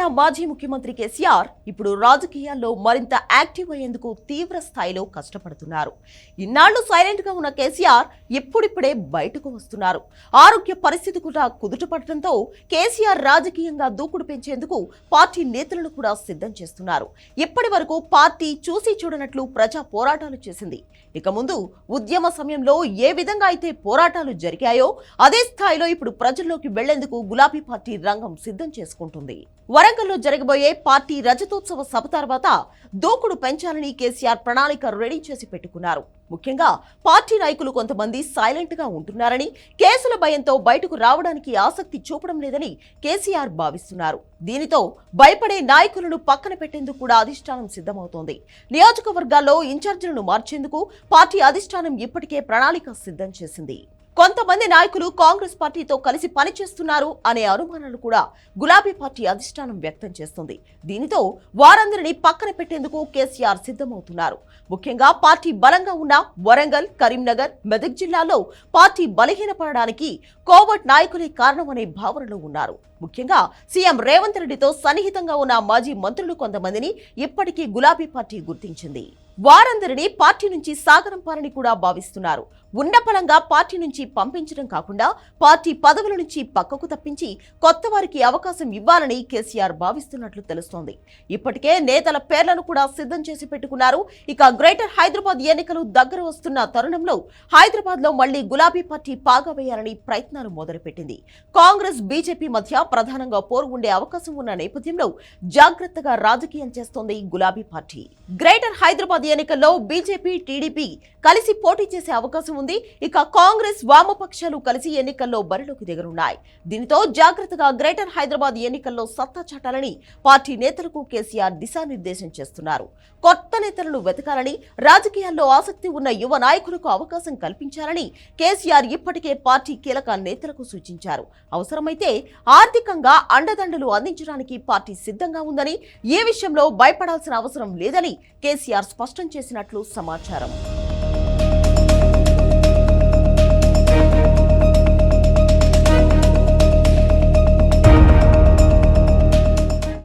తెలంగాణ మాజీ ముఖ్యమంత్రి కేసీఆర్ ఇప్పుడు రాజకీయాల్లో మరింత యాక్టివ్ అయ్యేందుకు తీవ్ర స్థాయిలో కష్టపడుతున్నారు. ఇన్నాళ్ళు సైలెంట్గా ఉన్న కేసీఆర్ ఇప్పుడిప్పుడే బయటకు వస్తున్నారు. ఆరోగ్య పరిస్థితి కూడా కుదుటపడటంతో కేసీఆర్ రాజకీయంగా దూకుడు పెంచేందుకు పార్టీ నేతలను కూడా సిద్ధం చేస్తున్నారు. ఇప్పటి వరకు పార్టీ చూసి చూడనట్లు ప్రజా పోరాటాలు చేసింది. ఇక ముందు ఉద్యమ సమయంలో ఏ విధంగా అయితే పోరాటాలు జరిగాయో అదే స్థాయిలో ఇప్పుడు ప్రజల్లోకి వెళ్ళేందుకు గులాబీ పార్టీ రంగం సిద్ధం చేసుకుంటుంది. వరంగల్లో జరగబోయే పార్టీ రజతోత్సవ సభ తర్వాత దూకుడు పెంచాలని కేసీఆర్ ప్రణాళిక రెడీ చేసి పెట్టుకున్నారు. ముఖ్యంగా పార్టీ నాయకులు కొంతమంది సైలెంట్గా ఉంటున్నారని కేసుల భయంతో బయటకు రావడానికి ఆసక్తి చూపడం లేదని కేసీఆర్ భావిస్తున్నారు. దీనితో భయపడే నాయకులను పక్కన పెట్టేందుకు కూడా అధిష్టానం సిద్ధమవుతోంది. నియోజకవర్గాల్లో ఇన్ఛార్జీలను మార్చేందుకు పార్టీ అధిష్టానం ఇప్పటికే ప్రణాళిక సిద్ధం చేసింది. కొంతమంది నాయకులు కాంగ్రెస్ పార్టీతో కలిసి పనిచేస్తున్నారు అనే అనుమానాలు కూడా గులాబీ పార్టీ అధిష్టానం వ్యక్తం చేస్తుంది. దీనితో వారందరినీ పక్కన పెట్టేందుకు కేసీఆర్ సిద్ధమవుతున్నారు. ముఖ్యంగా పార్టీ బలంగా ఉన్న వరంగల్ కరీంనగర్ మెదక్ జిల్లాలో పార్టీ బలహీనపడడానికి కోవట్ నాయకులే కారణమనే భావనలో ఉన్నారు. ముఖ్యంగా సీఎం రేవంత్ రెడ్డితో సన్నిహితంగా ఉన్న మాజీ మంత్రులు కొంతమందిని ఇప్పటికీ గులాబీ పార్టీ గుర్తించింది. వారందరినీ పార్టీ నుంచి సాగరంపాలని కూడా భావిస్తున్నారు. ఉన్నపలంగా పార్టీ నుంచి పంపించడం కాకుండా పార్టీ పదవుల నుంచి పక్కకు తప్పించి కొత్త వారికి అవకాశం ఇవ్వాలని కేసీఆర్ భావిస్తున్నట్లు తెలుస్తోంది. ఇప్పటికే నేతల పేర్లను కూడా సిద్ధం చేసి పెట్టుకున్నారు. ఇక గ్రేటర్ హైదరాబాద్ ఎన్నికలు దగ్గర వస్తున్న తరుణంలో హైదరాబాద్లో మళ్ళీ గులాబీ పార్టీ పాగా వేయాలని ప్రయత్నాలు మొదలుపెట్టింది. కాంగ్రెస్ బీజేపీ మధ్య ప్రధానంగా పోరు ఉండే అవకాశం ఉన్న నేపథ్యంలో జాగ్రత్తగా రాజకీయం చేస్తోంది గులాబీ పార్టీ. గ్రేటర్ హైదరాబాద్ ఎన్నికల్లో బీజేపీ టీడీపీ కలిసి పోటీ చేసే అవకాశం ఉంది. ఇక కాంగ్రెస్ వామపక్షాలు కలిసి ఎన్నికల్లో బరిలోకి దిగనున్నాయి. దీనితో జాగ్రత్తగా గ్రేటర్ హైదరాబాద్ ఎన్నికల్లో సత్తా చాటాలని పార్టీ నేతలకు కేసీఆర్ దిశానిర్దేశం చేస్తున్నారు. కొత్త నేతలను వెతకాలని రాజకీయాల్లో ఆసక్తి ఉన్న యువ నాయకులకు అవకాశం కల్పించాలని కేసీఆర్ ఇప్పటికే పార్టీ కీలక నేతలకు సూచించారు. అవసరమైతే ఆర్థికంగా అండదండలు అందించడానికి పార్టీ సిద్ధంగా ఉందని ఏ విషయంలో భయపడాల్సిన అవసరం లేదని కేసీఆర్ స్పష్టం చేసినట్లు సమాచారం.